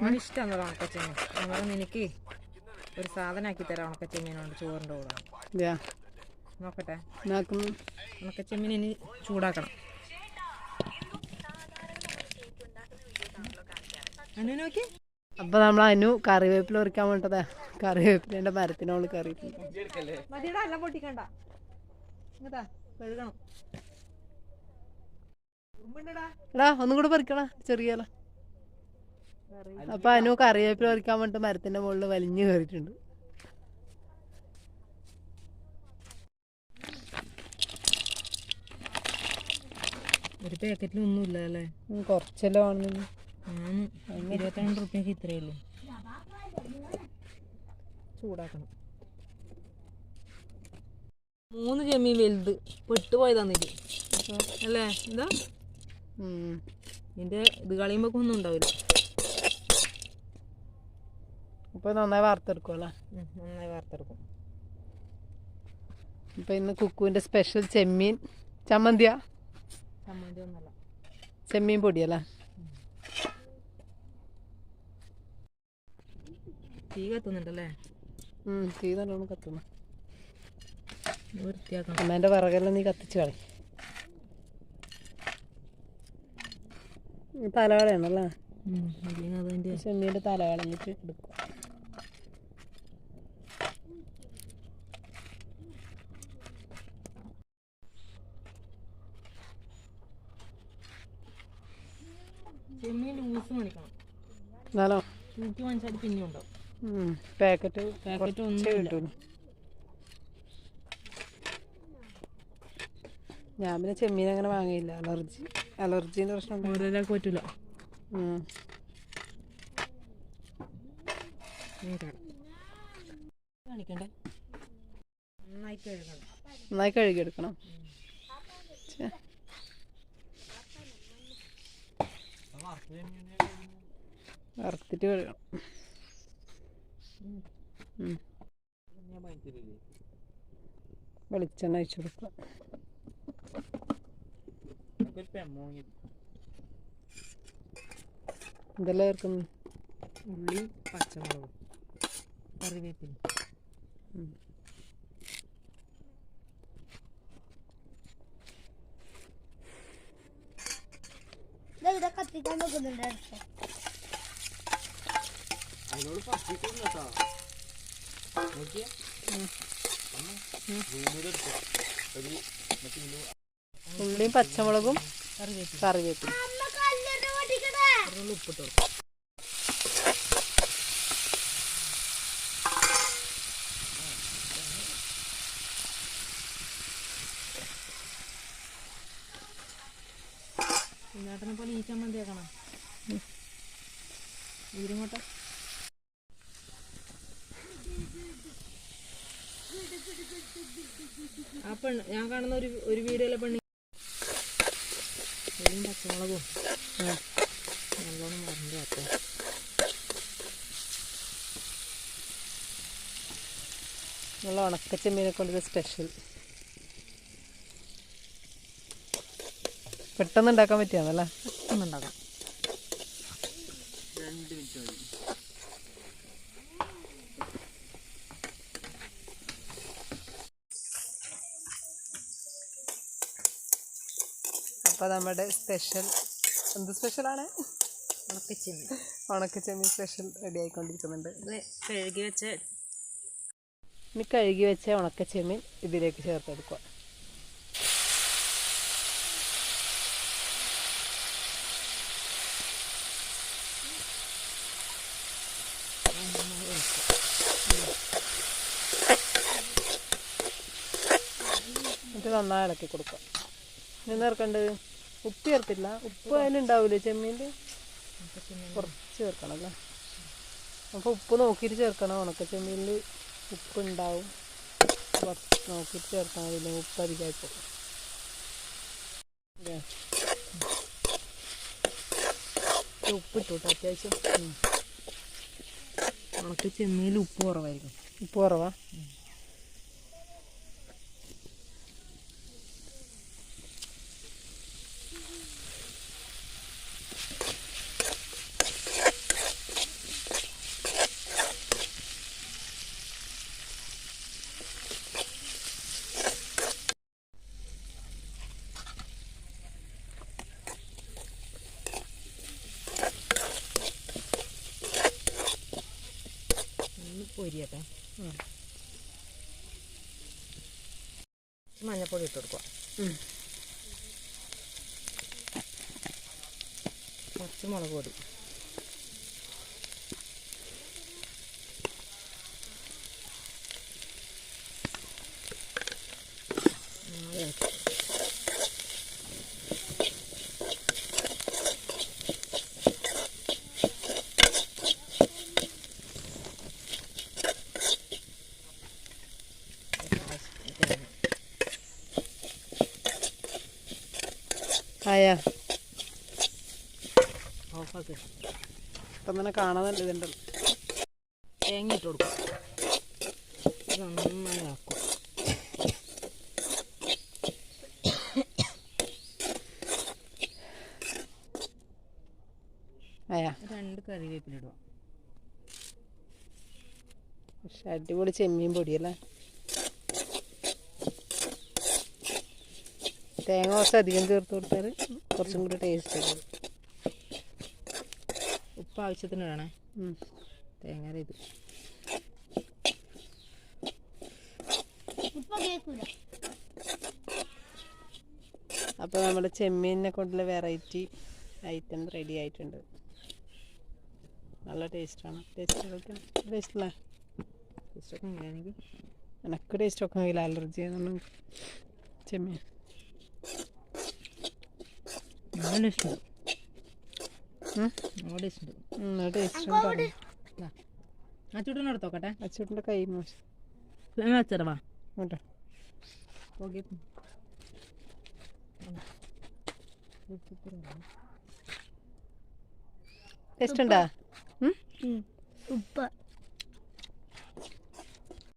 അവന് ഇഷ്ടമാണ് ഉണക്കച്ചെമ്മീൻ നമ്മൾ നിനക്ക് ഒരു സാധനമാക്കി തരാം ഉണക്കച്ചെമ്മീനോട് ചോറിന്റെ കൂടെ. നോക്കട്ടെ. ഉണക്കച്ചെമ്മീൻ ഇനി ചൂടാക്കണം. അനു നോക്കി. അപ്പൊ നമ്മൾ അനു കറിവേപ്പില പറിക്കാൻ വേണ്ടതാ. കറിവേപ്പിലേന്റെ മരത്തിനോൾ കറിയിട്ടുണ്ട് മതിയുടെ എല്ലാം പൊട്ടിക്കണ്ട. ഇങ്ങട്ടാ കഴുകണം. ഉറുമ്പുണ്ടെടാ. എടാ ഒന്നും കൂടെ പറിക്കണ ചെറിയ ഇല. അപ്പൊ അനു കറിവേപ്പില പറിക്കാൻ വേണ്ടിട്ട് മരത്തിന്റെ മുകളിൽ വലിഞ്ഞു കയറിയിട്ടുണ്ട് ഒരു പാക്കറ്റിൽ ഒന്നും ഇല്ല അല്ലേ കുറച്ചല്ലോ ആണെന്നു ഇരുപത്തിരണ്ട് റുപ്യക്ക് ഇത്രയേ ഉള്ളൂ. ചൂടാക്കണം. മൂന്ന് ചെമ്മീൻ വലുത്. പെട്ടുപോയതാന്നില്ല അല്ലേ? എന്താ? ഉം. ഇതിന്റെ ഇത് കളിയുമ്പോ ഒന്നും ഉണ്ടാവില്ല. അപ്പൊ നന്നായി വാർത്തെടുക്കുമല്ലോ ഉം, നന്നായി വാർത്തെടുക്കും. അപ്പൊ ഇന്ന് കുക്കുവിന്റെ സ്പെഷ്യൽ ചെമ്മീൻ. ചമ്മന്തിയാ? ചമ്മന്തി ഒന്നല്ല. ചെമ്മീൻ പൊടിയല്ലേ? തീ കത്തുന്നുണ്ടല്ലേ? തീ നല്ലോണം കത്തുന്നു. അമ്മേന്റെ വിറകെല്ലാം നീ കത്തിച്ച് കളി തലവേളയാണല്ലേ ചെമ്മീന്റെ ഇല്ലെങ്കിൽ അതിന്റെ ചെമ്മീന്റെ തല കളഞ്ഞിട്ട് എടുക്കും. ചെമ്മീൻ ലൂസ് മേടിക്കണം. എന്നാലോ തൂക്കി വാങ്ങിച്ചാൽ പിന്നെ ഉണ്ടാവും. പാക്കറ്റ് പാക്കറ്റ് കിട്ടുള്ളൂ ഞാൻ പിന്നെ ചെമ്മീൻ അങ്ങനെ വാങ്ങിയില്ല. അലർജി. അലർജീന്റെ പ്രശ്നം. ഓരോരാൾക്ക് പറ്റൂല. കാണിക്കണ്ടേ? നന്നായി കഴുകണം. നന്നായി കഴുകിയെടുക്കണം. വറുത്തിട്ട് കഴുകണം. വെളിച്ചെണ്ണ അയച്ചു കൊടുക്കുക. ഇതെല്ലാം ചേർക്കുന്നു ഉള്ളി പച്ചമുളകും കറിവേപ്പില. ഇതാ കത്തിക്കാൻ നോക്കുന്നുണ്ട് അടുത്ത് ഉള്ളിയും പച്ചമുളകും കറിവേപ്പില. കറിവേപ്പില ഉപ്പിട്ട് കൊടുക്കും കുഞ്ഞാട്ടനെ പോലെ ഈ ചമ്മന്തി ആക്കണം ഈരുങ്ങോട്ടെ ആ പെണ്ണ് ഞാൻ കാണുന്ന ഒരു ഒരു വീഡിയോയിലെ പെണ്ണി. എല്ലാം പച്ചമുളകും. നല്ലോണം മറന്നു അപ്പൊ. നല്ല ഉണക്ക ചെമ്മീനെ കൊണ്ടൊരു സ്പെഷ്യൽ പെട്ടെന്ന് ഉണ്ടാക്കാൻ പറ്റിയാന്നല്ലേ ഉണ്ടാക്കാം അപ്പോൾ നമ്മുടെ സ്പെഷ്യൽ എന്ത് സ്പെഷ്യലാണ്? ഉണക്കച്ചെമ്മീൻ. ഉണക്ക ചെമ്മീൻ സ്പെഷ്യൽ റെഡി ആയിക്കൊണ്ടിരിക്കുന്നുണ്ട്. കഴുകി വെച്ച ഇനി കഴുകി വെച്ച ഉണക്ക ചെമ്മീൻ ഇതിലേക്ക് ചേർത്തെടുക്കുക. എന്നിട്ട് നന്നായി ഇളക്കി കൊടുക്കുക. ഇനി ചേർക്കേണ്ടത്? ഉപ്പ് ചേർത്തില്ല ഉപ്പ് അതിലുണ്ടാവില്ലേ ചെമ്മീന്റെ കുറച്ച് ചേർക്കണം അല്ലേ? അപ്പോൾ ഉപ്പ് നോക്കിയിട്ട് ചേർക്കണം. ഉണക്ക ചെമ്മീനിൽ ഉപ്പ് ഉണ്ടാവും. കുറച്ച് നോക്കിയിട്ട് ചേർക്കണം അതിൽ ഉപ്പ് അധികമായിപ്പോൾ ഉപ്പ് ഇട്ടു കേട്ടോ അത്യാവശ്യം. ഉണക്ക ചെമ്മീനിൽ ഉപ്പ് കുറവായിരിക്കും. ഉപ്പ് കുറവാ? പൊരിയട്ടെ ഉം. മഞ്ഞപ്പൊടി ഇട്ട് കൊടുക്കുക. കുറച്ച് മുളക് പൊടി ആ, ഇളക്കി. ആയാ ഓഫാക്കി ഇപ്പം തന്നെ കാണാനല്ല ഇതുണ്ട് തേങ്ങ ഇട്ട് കൊടുക്കും. നന്നായി ആക്കും. രണ്ട് കറിവേപ്പില ഇടുക പക്ഷെ അടിപൊളി ചെമ്മീൻ പൊടിയല്ലേ? തേങ്ങ കുറച്ച് അധികം ചേർത്ത് കൊടുത്താൽ കുറച്ചും കൂടി ടേസ്റ്റ് വരും ഉപ്പ് ആവശ്യത്തിന് ഇടണേ ഉം. തേങ്ങ ഇത് അപ്പോൾ നമ്മുടെ ചെമ്മീനിനെ കൊണ്ടുള്ള വെറൈറ്റി ഐറ്റം റെഡി ആയിട്ടുണ്ട്. നല്ല ടേസ്റ്റാണ്. ടേസ്റ്റ് ടേസ്റ്റ് ടേസ്റ്റൊക്കെ ഇഷ്ടമൊക്കെ എനിക്ക് എനക്ക് ടേസ്റ്റ് ഒക്കെ ആണെങ്കിൽ അലർജി ആയതുകൊണ്ട് ചെമ്മീൻ. നല്ല ഇഷ്ടം ചുട്ടു എടുത്തോക്കട്ടെ അച്ചൂട്ടിന്റെ കൈ കേട്ടോ പോകെ ടേസ്റ്റ് ഉണ്ടാ ഉപ്പ്.